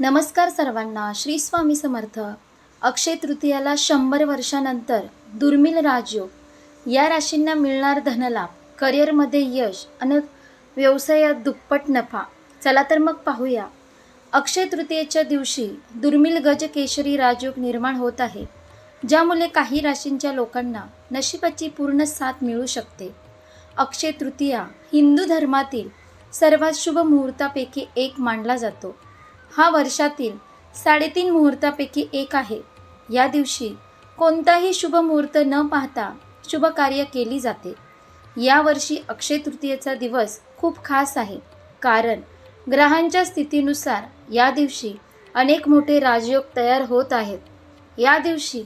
नमस्कार सर्वांना श्री स्वामी समर्थ. अक्षय तृतीयाला शंभर वर्षानंतर दुर्मिळ राजयोग. या राशींना मिळणार धनलाभ करिअरमध्ये यश आणि व्यवसायात दुप्पट नफा. चला तर मग पाहूया. अक्षय तृतीयेच्या दिवशी दुर्मिळ गजकेशरी राजयोग निर्माण होत आहे. ज्यामुळे काही राशींच्या लोकांना नशिबाची पूर्ण साथ मिळू शकते. अक्षय तृतीया हिंदू धर्मातील सर्वात शुभ मुहूर्तापैकी एक मानला जातो. हा वर्षातील साडेतीन मुहूर्तापैकी एक आहे. या दिवशी कोणताही शुभ मुहूर्त न पाहता शुभ कार्य केली जाते. यावर्षी अक्षय तृतीयेचा दिवस खूप खास आहे. कारण ग्रहांच्या स्थितीनुसार या दिवशी अनेक मोठे राजयोग तयार होत आहेत. या दिवशी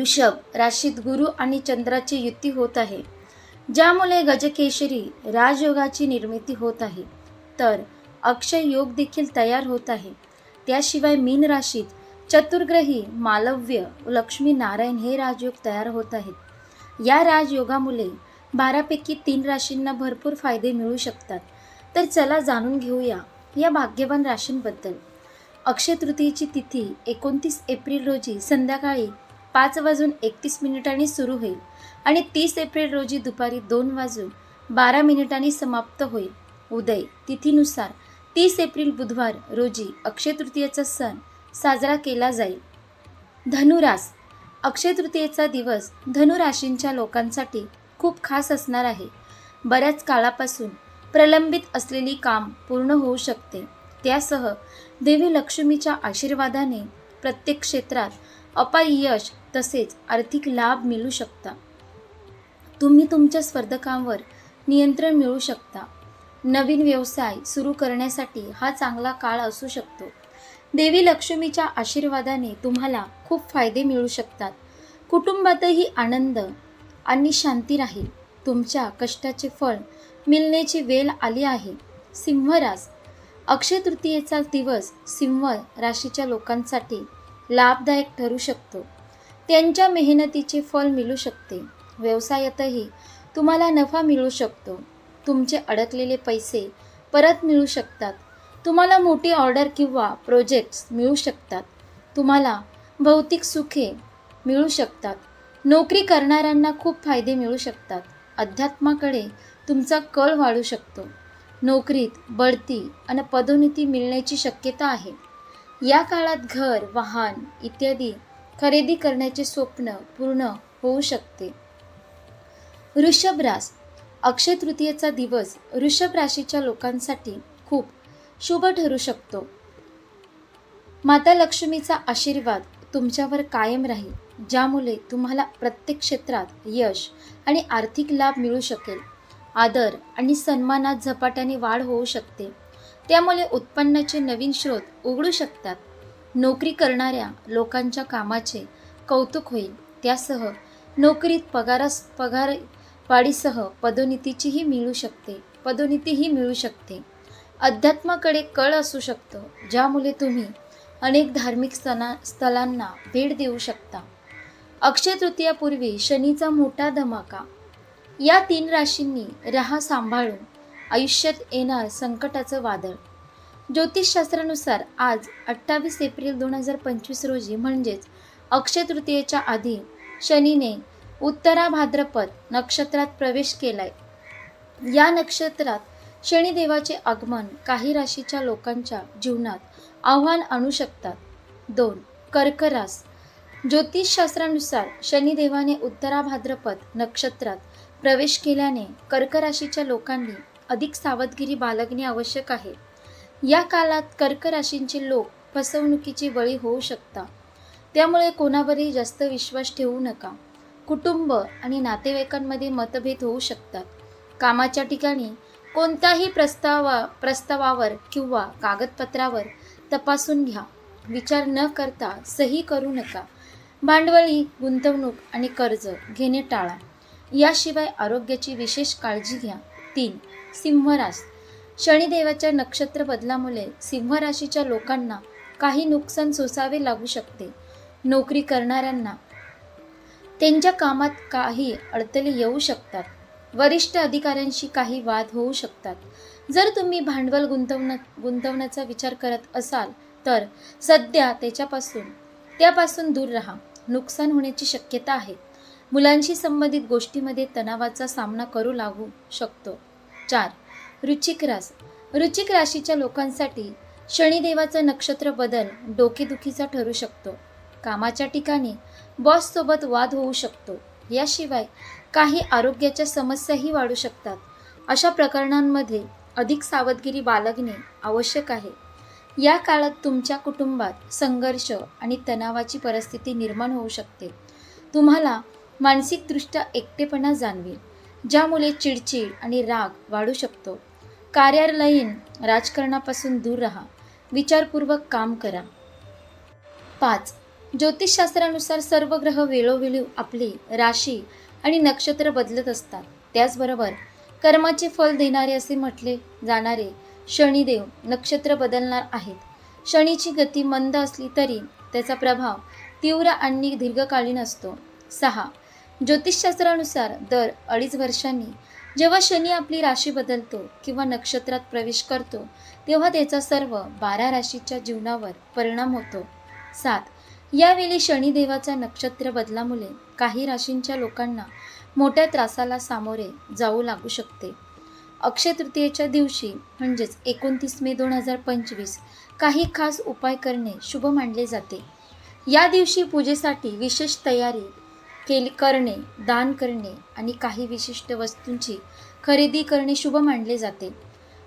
ऋषभ राशीत गुरु आणि चंद्राची युती होत आहे. ज्यामुळे गजकेशरी राजयोगाची निर्मिती होत आहे. तर अक्षय योग देखील तयार होत आहे. त्याशिवाय मीन राशीत चतुर्ग्रही मालव्य लक्ष्मी नारायण हे राजयोग तयार होत आहेत. या राजयोगामुळे बारापैकी तीन राशींना भरपूर फायदे मिळू शकतात. तर चला जाणून घेऊया या भाग्यवान राशींबद्दल. अक्षय तृतीयेची तिथी एकोणतीस एप्रिल रोजी संध्याकाळी पाच वाजून एकतीस मिनिटांनी सुरू होईल आणि तीस एप्रिल रोजी दुपारी दोन वाजून बारा मिनिटांनी समाप्त होईल. उदय तिथीनुसार तीस एप्रिल बुधवार रोजी अक्षय तृतीयेचा सण साजरा केला जाईल. धनुरास. अक्षय तृतीयेचा दिवस धनुराशींच्या लोकांसाठी खूप खास असणार आहे. बऱ्याच काळापासून प्रलंबित असलेली काम पूर्ण होऊ शकते. त्यासह देवी लक्ष्मीच्या आशीर्वादाने प्रत्येक क्षेत्रात अपार यश तसेच आर्थिक लाभ मिळू शकता. तुम्ही तुमच्या स्पर्धकांवर नियंत्रण मिळवू शकता. नवीन व्यवसाय सुरू करण्यासाठी हा चांगला काळ असू शकतो. देवी लक्ष्मीच्या आशीर्वादाने तुम्हाला खूप फायदे मिळू शकतात. कुटुंबातही आनंद आणि शांती राहील. तुमच्या कष्टाचे फळ मिळण्याची वेळ आली आहे. सिंहरास अक्षय तृतीयेचा दिवस सिंह राशीच्या लोकांसाठी लाभदायक ठरू शकतो. त्यांच्या मेहनतीचे फळ मिळू शकते. व्यवसायातही तुम्हाला नफा मिळू शकतो. तुमचे अडकलेले पैसे परत मिळू शकतात. तुम्हाला मोठी ऑर्डर किंवा प्रोजेक्ट्स मिळू शकतात. तुम्हाला भौतिक सुखे मिळू शकतात. नोकरी करणाऱ्यांना खूप फायदे मिळू शकतात. अध्यात्माकडे तुमचा कल वाढू शकतो. नोकरीत बढती आणि पदोन्नती मिळण्याची शक्यता आहे. या काळात घर वाहन इत्यादी खरेदी करण्याचे स्वप्न पूर्ण होऊ शकते. वृषभ रास अक्षय तृतीयेचा दिवस वृषभ राशीच्या लोकांसाठी खूप शुभ ठरू शकतो. माता लक्ष्मीचा आशीर्वाद तुमच्यावर कायम राहील ज्यामुळे तुम्हाला प्रत्येक क्षेत्रात यश आणि आर्थिक लाभ मिळू शकेल. आदर आणि सन्मानात झपाट्याने वाढ होऊ शकते. त्यामुळे उत्पन्नाचे नवीन स्रोत उघडू शकतात. नोकरी करणाऱ्या लोकांच्या कामाचे कौतुक होईल. त्यासह नोकरीत पगारास पगार वाढीसह पदोन्नतीचीही मिळू शकते. पदोन्नतीही मिळू शकते. अध्यात्माकडे कळ असू शकतो ज्यामुळे तुम्ही अनेक धार्मिक स्थना स्थलांना भेट देऊ शकता. अक्षय तृतीयापूर्वी शनीचा मोठा धमाका. या तीन राशींनी रहा सांभाळून आयुष्यात येणार संकटाचं वादळ. ज्योतिषशास्त्रानुसार आज अठ्ठावीस एप्रिल दोन हजार पंचवीस रोजी म्हणजेच अक्षय तृतीयेच्या आधी शनीने उत्तरा भाद्रपद नक्षत्रात प्रवेश केलाय. या नक्षत्रात शनिदेवाचे आगमन काही राशीच्या लोकांच्या जीवनात आव्हान आणू शकतात. दोन कर्करास. ज्योतिषशास्त्रानुसार शनिदेवाने उत्तरा भाद्रपद नक्षत्रात प्रवेश केल्याने कर्कराशीच्या लोकांनी अधिक सावधगिरी बाळगणे आवश्यक आहे. या काळात कर्क राशींचे लोक फसवणुकीची बळी होऊ शकतात त्यामुळे कोणावरही जास्त विश्वास ठेवू नका. कुटुंब आणि नातेवाईकांमध्ये मतभेद होऊ शकतात. कामाच्या ठिकाणी कोणत्याही प्रस्तावा प्रस्तावावर किंवा कागदपत्रावर तपासून घ्या. विचार न करता सही करू नका. भांडवली गुंतवणूक आणि कर्ज घेणे टाळा. याशिवाय आरोग्याची विशेष काळजी घ्या. तीन सिंहरास. शनिदेवाच्या नक्षत्र बदलामुळे सिंहराशीच्या लोकांना काही नुकसान सोसावे लागू शकते. नोकरी करणाऱ्यांना त्यांच्या कामात काही अडथळे येऊ शकतात. वरिष्ठ अधिकाऱ्यांशी काही वाद होऊ शकतात. जर तुम्ही भांडवल गुंतवण गुंतवण्याचा विचार करत असाल तर सध्या त्याच्यापासून त्यापासून दूर राहा. नुकसान होण्याची शक्यता आहे. मुलांशी संबंधित गोष्टीमध्ये तणावाचा सामना करू लागू शकतो. चार. रुचिक रास. रुचिक राशीच्या लोकांसाठी शनिदेवाचा नक्षत्र बदल डोकेदुखीचा ठरू शकतो. कामाच्या ठिकाणी बॉससोबत वाद होऊ शकतो. याशिवाय काही आरोग्याच्या समस्याही वाढू शकतात. अशा प्रकरणांमध्ये अधिक सावधगिरी बाळगणे आवश्यक आहे. या काळात तुमच्या कुटुंबात संघर्ष आणि तणावाची परिस्थिती निर्माण होऊ शकते. तुम्हाला मानसिकदृष्ट्या एकटेपणा जाणवेल ज्यामुळे चिडचिड आणि राग वाढू शकतो. कार्यालयीन राजकारणापासून दूर राहा. विचारपूर्वक काम करा. पाच ज्योतिषशास्त्रानुसार सर्व ग्रह वेळोवेळी आपली राशी आणि नक्षत्र बदलत असतात. त्याचबरोबर कर्माचे फल देणारे असे म्हटले जाणारे शनिदेव नक्षत्र बदलणार आहेत. शनीची गती मंद असली तरी त्याचा प्रभाव तीव्र आणि दीर्घकालीन असतो. सहा. ज्योतिषशास्त्रानुसार दर अडीच वर्षांनी जेव्हा शनी आपली राशी बदलतो किंवा नक्षत्रात प्रवेश करतो तेव्हा त्याचा सर्व बारा राशीच्या जीवनावर परिणाम होतो. सात. यावेळी शनिदेवाचा नक्षत्र बदलामुळे काही राशींच्या लोकांना मोठ्या त्रासाला सामोरे जाऊ लागू शकते. अक्षय तृतीयेच्या दिवशी म्हणजेच एकोणतीस मे दोन हजार पंचवीस काही खास उपाय करणे शुभ मानले जाते. या दिवशी पूजेसाठी विशेष तयारी केली करणे दान करणे आणि काही विशिष्ट वस्तूंची खरेदी करणे शुभ मानले जाते.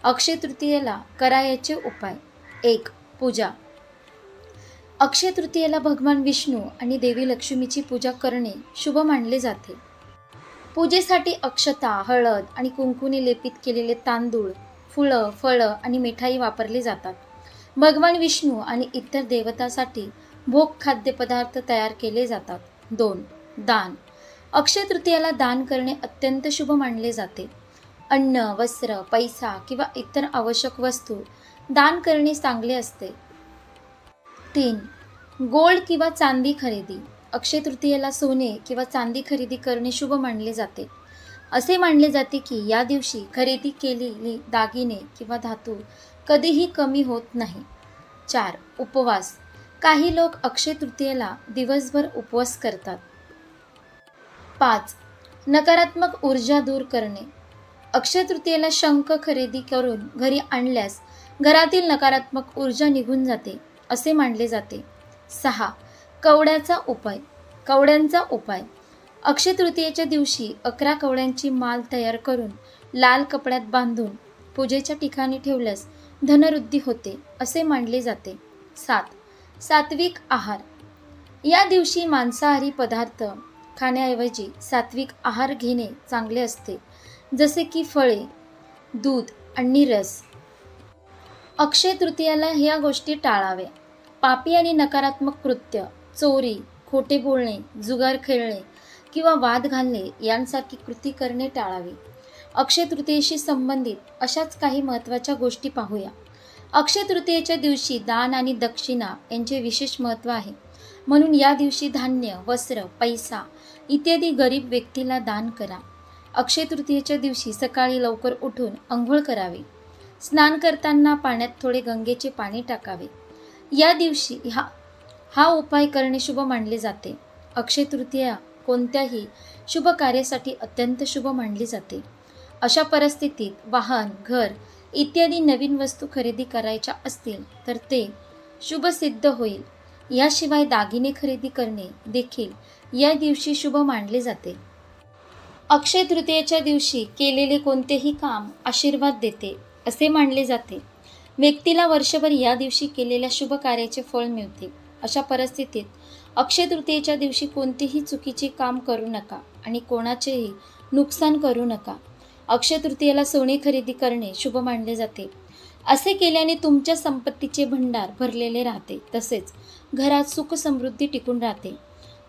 अक्षय तृतीयेला करायचे उपाय एक पूजा. अक्षय तृतीयेला भगवान विष्णू आणि देवी लक्ष्मीची पूजा करणे शुभ मानले जाते. पूजेसाठी अक्षता हळद आणि कुंकुने लेपित केलेले तांदूळ फुलं फळं आणि मिठाई वापरली जातात. भगवान विष्णू आणि इतर देवतासाठी भोग खाद्यपदार्थ तयार केले जातात. दोन दान. अक्षय तृतीयाला दान करणे अत्यंत शुभ मानले जाते. अन्न वस्त्र पैसा किंवा इतर आवश्यक वस्तू दान करणे चांगले असते. तीन. गोल्ड किंवा चांदी खरेदी. अक्षय तृतीयेला सोने किंवा चांदी खरेदी करणे शुभ मानले जाते. असे मानले जाते की या दिवशी खरेदी केलेली दागिने किंवा धातू कधीही कमी होत नाही. चार. उपवास. काही लोक अक्षय तृतीयेला दिवसभर उपवास करतात. पाच. नकारात्मक ऊर्जा दूर करणे. अक्षय तृतीयेला शंख खरेदी करून घरी आणल्यास घरातील नकारात्मक ऊर्जा निघून जाते. असे मानले जाते. सहा. कवड्याचा उपाय. कवड्यांचा उपाय. अक्षय तृतीयेच्या दिवशी अकरा कवड्यांची माल तयार करून लाल कपड्यात बांधून पूजेच्या ठिकाणी ठेवल्यास धनवृद्धी होते असे मानले जाते. सात. सात्विक आहार. या दिवशी मांसाहारी पदार्थ खाण्याऐवजी सात्विक आहार घेणे चांगले असते जसे की फळे दूध आणि रस. अक्षय तृतीयाला ह्या गोष्टी टाळाव्या. पापी आणि नकारात्मक कृत्य चोरी खोटे बोलणे जुगार खेळणे किंवा वाद घालणे यांसारखी कृती करणे टाळावी. अक्षय तृतीयेशी संबंधित अशाच काही महत्त्वाच्या गोष्टी पाहूया. अक्षय तृतीयेच्या दिवशी दान आणि दक्षिणा यांचे विशेष महत्त्व आहे. म्हणून या दिवशी धान्य वस्त्र पैसा इत्यादी गरीब व्यक्तीला दान करा. अक्षय तृतीयेच्या दिवशी सकाळी लवकर उठून अंघोळ करावे. स्नान करताना पाण्यात थोडे गंगेचे पाणी टाकावे. या दिवशी हा हा उपाय करणे शुभ मानले जाते. अक्षय तृतीया कोणत्याही शुभ कार्यासाठी अत्यंत शुभ मानली जाते. अशा परिस्थितीत वाहन घर इत्यादी नवीन वस्तू खरेदी करायच्या असतील तर ते शुभ सिद्ध होईल. याशिवाय दागिने खरेदी करणे देखील या दिवशी शुभ मानले जाते. अक्षय तृतीयेच्या दिवशी केलेले कोणतेही काम आशीर्वाद देते असे मानले जाते. व्यक्तीला वर्षभर या दिवशी केलेल्या शुभ कार्याचे फळ मिळते. अशा परिस्थितीत अक्षय तृतीयेच्या दिवशी कोणतेही चुकीचे काम करू नका आणि कोणाचेही नुकसान करू नका. अक्षय तृतीयेला सोने खरेदी करणे शुभ मानले जाते. असे केल्याने तुमच्या संपत्तीचे भंडार भरलेले राहते. तसेच घरात सुख समृद्धी टिकून राहते.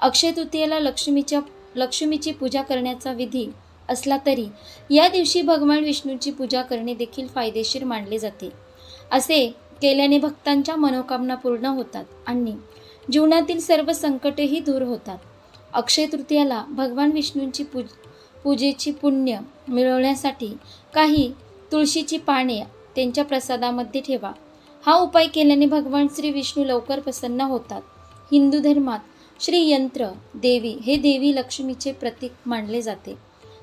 अक्षय तृतीयेला लक्ष्मीच्या लक्ष्मीची पूजा करण्याचा विधी असला तरी या दिवशी भगवान विष्णूची पूजा करणे देखील फायदेशीर मानले जाते. असे केल्याने भक्तांच्या मनोकामना पूर्ण होतात आणि जीवनातील सर्व संकटेही दूर होतात. अक्षय तृतीयाला भगवान विष्णूंची पूज पूजेची पुण्य मिळवण्यासाठी काही तुळशीची पाने त्यांच्या प्रसादामध्ये ठेवा. हा उपाय केल्याने भगवान श्री विष्णू लवकर प्रसन्न होतात. हिंदू धर्मात श्री यंत्र देवी हे देवी लक्ष्मीचे प्रतीक मानले जाते.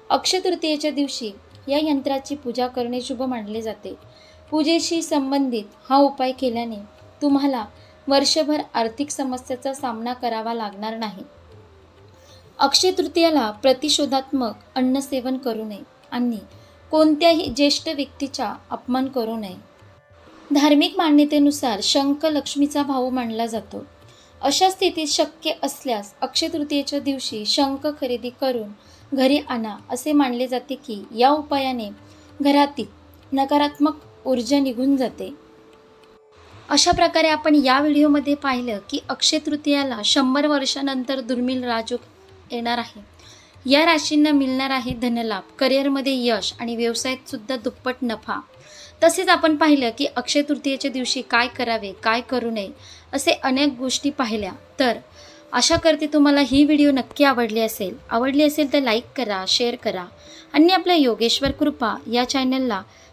अक्षय तृतीयेच्या दिवशी या यंत्राची पूजा करणे शुभ मानले जाते. पूजेशी संबंधित हा उपाय केल्याने तुम्हाला वर्षभर आर्थिक समस्याचा सामना करावा लागणार नाही. अक्षय तृतीयाला प्रतिशोधात्मक अन्नसेवन करू नये आणि कोणत्याही ज्येष्ठ व्यक्तीचा अपमान करू नये. धार्मिक मान्यतेनुसार शंख लक्ष्मीचा भाऊ मानला जातो. अशा स्थितीत शक्य असल्यास अक्षय तृतीयेच्या दिवशी शंख खरेदी करून घरी आणा असे मानले जाते की या उपायाने घरातील नकारात्मक ऊर्जा निघून जाते. अशा प्रकारे आपण या व्हिडिओमध्ये पाहिलं की अक्षय तृतीयाला शंभर वर्षानंतर दुर्मिळ राजयोग येणार आहे. या राशींना मिळणार आहे धनलाभ करिअरमध्ये यश आणि व्यवसायात सुद्धा दुप्पट नफा. तसेच आपण पाहिलं की अक्षय तृतीयेच्या दिवशी काय करावे काय करू नये असे अनेक गोष्टी पाहिल्या. तर आशा करते तुम्हाला ही व्हिडिओ नक्की आवडली असेल. आवडली असेल तर लाईक करा शेअर करा. आणि आपल्या योगेश्वर कृपा या चॅनलला